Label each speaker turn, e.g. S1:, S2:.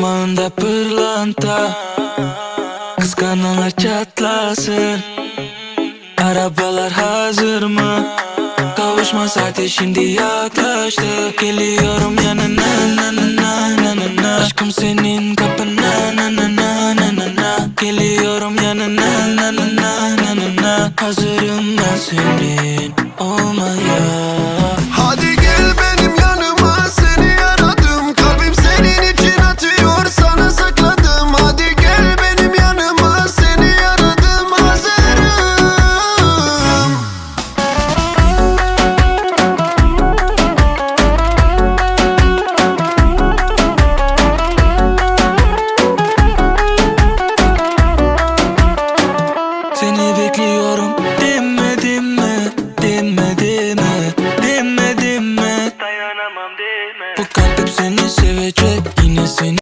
S1: Parmağında pırlanta Kıskananlar çatlasın Arabalar hazır mı? Kavuşma saati şimdi yaklaştı Geliyorum yanına na na na na na na Aşkım senin kapına na na na na na na Geliyorum yanına na na na na na na Hazırım ben seni Diyorum dinmedim mi dinmedim mi dinmedim mi Dayanamam değil mi Bu kalbim seni sevecek.